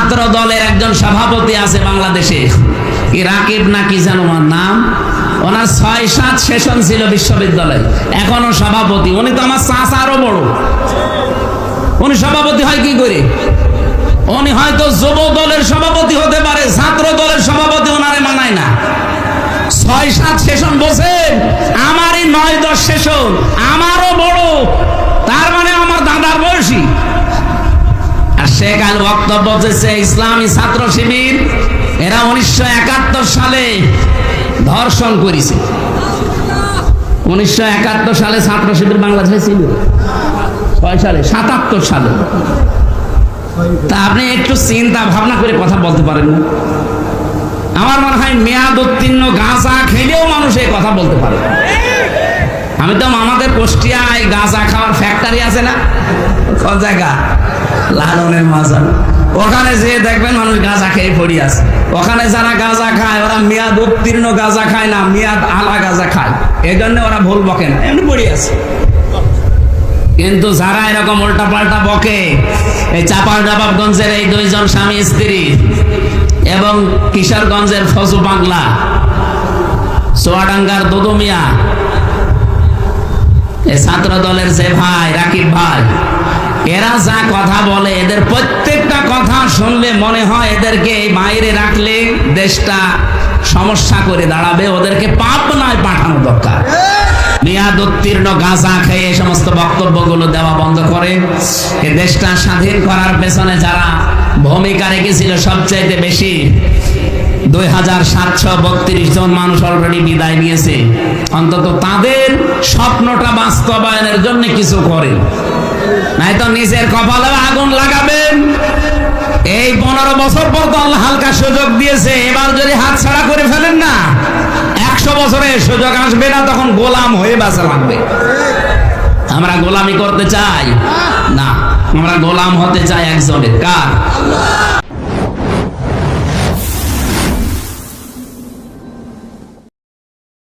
ছাত্র দলের একজন সভাপতি আছে বাংলাদেশে। কি রাকিব না কি যেন ওনার নাম? ওনার ছয় সাত সেশন ছিল বিশ্ববিদ্যালয়। এখনও সভাপতি। উনি তো আমার চাষ আরও বড়। উনি সভাপতি হয় কি করে? উনি হয়তো যুব দলের সভাপতি হতে পারে, ছাত্র দলের সভাপতি ওনারে মানায় না। ছয় সাত সেশন বসে আমারই নয় দশ সেশন আমারও বড় তার মানে আমার দাদার বয়সী আর সে কাল বক্তব্য দিচ্ছে ইসলামী ছাত্র শিবির, এরা উনিশশো একাত্তর সালে ধর্ষণ করেছে। উনিশশো একাত্তর সালে ছাত্র শিবির বাংলাদেশে ছিল। ছয় সালে? সাতাত্তর সালে। তা আপনি একটু চিন্তা ভাবনা করে কথা বলতে পারেন না। আমার মনে হয় মেয়াদ উত্তীর্ণ গাঁজা খেলেও মানুষ এই কথা বলতে পারে। আমি তো আমাদের কুষ্টিয়ায় গাঁজা খাওয়ার ফ্যাক্টরি আছে না? কোন জায়গা? লালনের মাজার। ওখানে যেয়ে দেখবেন মানুষ গাঁজা খেয়ে পড়ি আছে। ওখানে যারা গাঁজা খায়, ওরা মেয়াদ উত্তীর্ণ গাঁজা খায় না, মেয়াদ আলা গাঁজা খায়। এই জন্য ওরা ভুল বকে না, এমনি পড়ি আছে। কিন্তু যারা এরকম উল্টা পাল্টা বকে, এই চাপাল ডাবাবগঞ্জের এই দুইজন স্বামী স্ত্রী এবং কিশোরগঞ্জের ফজু বাংলা সোয়াডাঙ্গার দুদুমিয়া এই ছাত্র দলের যে ভাই, রাকিব ভাই, এরা যা কথা বলে, এদের শুনলে মনে হয় এদেরকে বাইরে রাখলে দেশটা সমস্যা করে দাঁড়াবে। ওদেরকে পাপ পাবনায় পাঠানো দরকার। মেয়াদ উত্তীর্ণ, গাঁজা খেয়ে এই সমস্ত বক্তব্যগুলো দেওয়া বন্ধ করে। এ দেশটা স্বাধীন করার পেছনে যারা ভূমিকা রেখেছিল সবচাইতে বেশি, দুই হাজার সাতশো বত্রিশ জন মানুষ অলরেডি বিদায় নিয়েছে। অন্তত তাদের স্বপ্নটা বাস্তবায়নের জন্য কিছু করে নাই তো নিজের কপালে আগুন লাগাবেন। সুযোগ দিয়েছে, এবার যদি হাত ছাড়া করে ফেলেন না, একশো বছরে সুযোগ আসবে না, তখন গোলাম হয়ে বাঁচা লাগবে। আমরা গোলামি করতে চাই? না, আমরা গোলাম হতে চাই একজনের। কার?